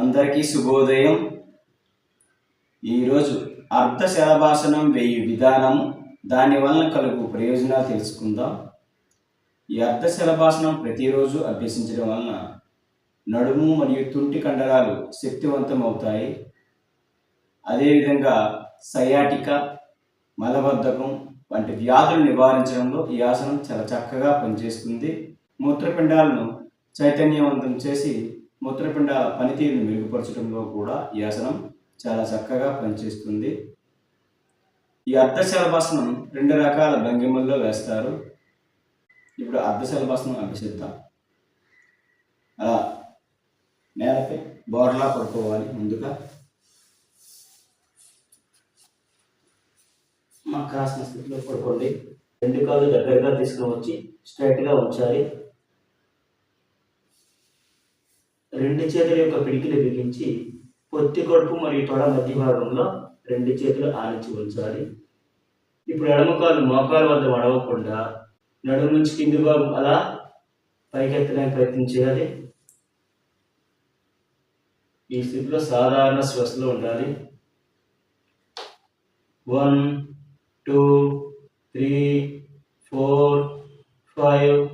అందరికీ శుభోదయం. ఈరోజు అర్ధ శరభాసనం వేయి విధానం దానివలన కలుగు ప్రయోజనాలు తెలుసుకుందాం. ఈ అర్ధ శలభాసనం ప్రతిరోజు అభ్యసించడం వలన నడుము మరియు తుంటి కండరాలు శక్తివంతం అవుతాయి అదేవిధంగా సయాటిక మలబద్ధకం వంటి వ్యాధులు నివారించడంలో ఈ ఆసనం చాలా చక్కగా పనిచేస్తుంది. మూత్రపిండాలను చైతన్యవంతం చేసి మూత్రపిండ పనితీరును మెరుగుపరచడంలో కూడా ఈ ఆసనం చాలా చక్కగా పనిచేస్తుంది. ఈ అర్ధశలభాసనం రెండు రకాల భంగిమల్లో వేస్తారు. ఇప్పుడు అర్ధశలభాసనం అభ్యసిద్దాం అలా నేలపై బోర్లా పడుకోవాలి ముందుగా. మా కాసిన స్థితిలో పడుకోండి. రెండు కాళ్ళు దగ్గరగా తీసుకుని వచ్చి స్ట్రైట్గా ఉంచాలి. రెండు చేతుల యొక్క పిడికిలు బిగించి పొత్తి కడుపు మరియు తొడ మధ్య భాగంలో రెండు చేతులు ఆనించి ఉంచాలి. ఇప్పుడు ఎడమ కాలు మోకాలు వద్ద వడవకుండా నడుము నుంచి కింది భాగం అలా పైకెత్తడానికి ప్రయత్నం చేయాలి. ఈ స్థితిలో సాధారణ శ్వాసలో ఉండాలి. One two three four five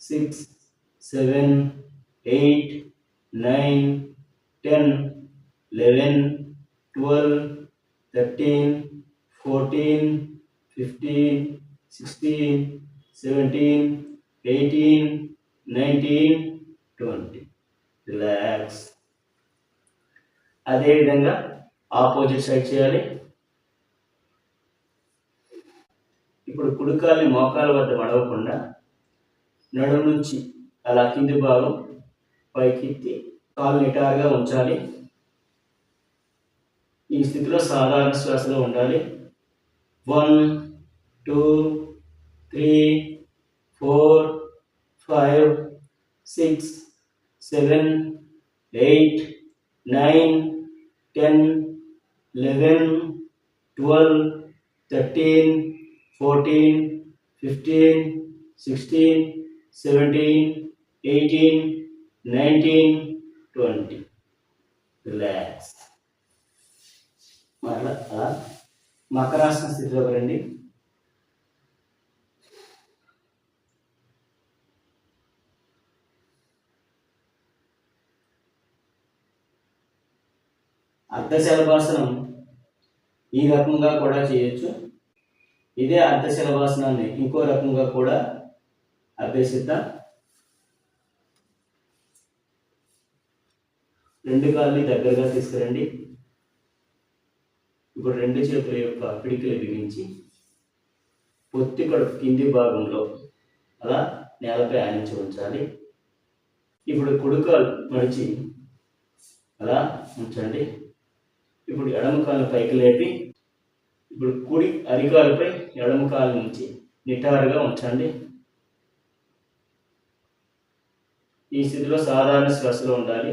six seven eight nine ten eleven twelve thirteen fourteen fifteen sixteen seventeen eighteen nineteen twenty. Relax అదేవిధంగా ఆపోజిట్ సైడ్ చేయాలి. ఇప్పుడు కుడికాల్ని మోకాల వద్ద మడవకుండా నడుము నుంచి అలా కింది భాగం పైకెత్తి కాలు నిటారుగా ఉంచాలి. ఈ స్థితిలో సాధారణ శ్వాసలో ఉండాలి. One two three four five six seven eight nine ten eleven twelve thirteen fourteen fifteen sixteen seventeen eighteen nineteen twenty. Relax. మరలా అలా మకరాసన స్థితిలోకి రండి అర్ధశలభాసనం ఈ రకంగా కూడా చేయొచ్చు. ఇదే అర్ధశలభాసనాన్ని ఇంకో రకంగా కూడా అభ్యసిద్దాం. రెండు కాళ్ళని దగ్గరగా తీసుకురండి. ఇప్పుడు రెండు చేతుల యొక్క పిడికిలు బిగించి పొత్తి కడుపు కింది భాగంలో అలా నేలపై ఆనించి ఉంచాలి. ఇప్పుడు కుడికాలు మడిచి అలా ఉంచండి. ఇప్పుడు ఎడమ కాలు పైకి లేపి ఇప్పుడు కుడి అరికాలపై ఎడమ కాలు నుంచి నిటారుగా ఉంచండి. ఈ స్థితిలో సాధారణ శ్వాసలో ఉండాలి.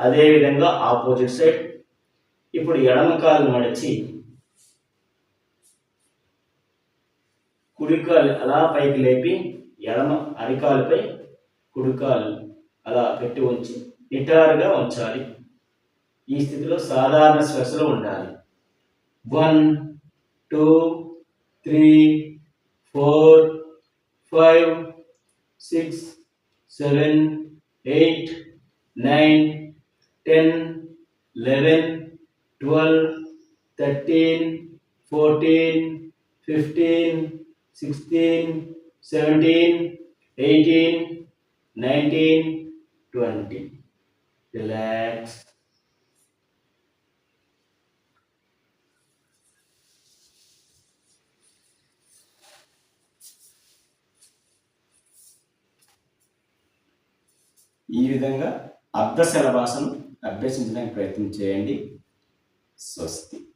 అదేవిధంగా ఆపోజిట్ సైడ్. ఇప్పుడు ఎడమ కాలు మడిచి కుడికాలు అలా పైకి లేపి ఎడమ అరికాలుపై కుడికాలు అలా పెట్టి ఉంచి నిటారుగా ఉంచాలి. ఈ స్థితిలో సాధారణ శ్వాసలో ఉండాలి. One two three four five six seven eight nine ten eleven twelve thirteen fourteen fifteen sixteen seventeen eighteen nineteen twenty relax ఈ విధంగా అర్ధ శలభాసనం అభ్యసించడానికి ప్రయత్నం చేయండి. స్వస్తి.